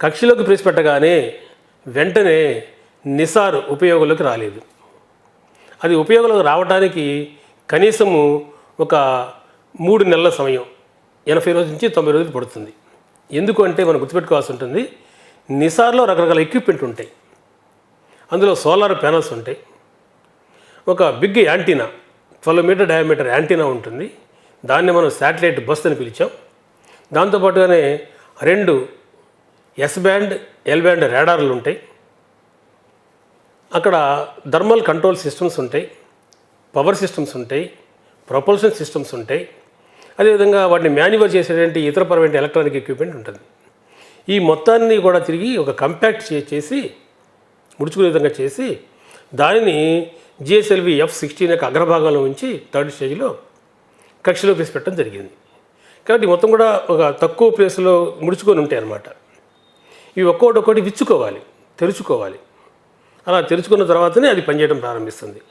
కక్షలోకి ప్రవేశపెట్టగానే వెంటనే నిసార్ ఉపయోగంలోకి రాలేదు. అది ఉపయోగంలోకి రావడానికి కనీసము ఒక మూడు నెలల సమయం ఎనభై రోజుల నుంచి తొంభై రోజులు పడుతుంది. ఎందుకు అంటే మనం గుర్తుపెట్టుకోవాల్సి ఉంటుంది నిసార్లో రకరకాల ఎక్విప్మెంట్ ఉంటాయి. అందులో సోలార్ ప్యానల్స్ ఉంటాయి. ఒక big antenna twelve metre diameter antenna ఉంటుంది. దాన్ని మనం శాటిలైట్ బస్ అని పిలిచాం. దాంతోపాటుగానే రెండు ఎస్ బ్యాండ్ ఎల్ బ్యాండ్ రాడార్లు ఉంటాయి. అక్కడ థర్మల్ కంట్రోల్ సిస్టమ్స్ ఉంటాయి పవర్ సిస్టమ్స్ ఉంటాయి ప్రొపల్షన్ సిస్టమ్స్ ఉంటాయి. అదేవిధంగా వాటిని మాన్యువర్ చేసేటువంటి ఇతరపరమైన ఎలక్ట్రానిక్ ఎక్విప్మెంట్ ఉంటుంది. ఈ మొత్తాన్ని కూడా తిరిగి ఒక కంపాక్ట్ చే- చేసి ముడుచుకునే విధంగా చేసి దానిని జిఎస్ఎల్వి ఎఫ్ సిక్స్టీన్ యొక్క అగ్రభాగంలో ఉంచి థర్డ్ స్టేజ్లో కక్షలో ప్లేస్ పెట్టడం జరిగింది. కాబట్టి మొత్తం కూడా ఒక తక్కువ ప్లేస్లో ముడుచుకొని ఉంటాయి అన్నమాట ఇవి ఒక్కొక్కటి ఒక్కొక్కటి విచ్చుకోవాలి తెరుచుకోవాలి. అలా తెరుచుకున్న తర్వాతనే అది పనిచేయడం ప్రారంభిస్తుంది.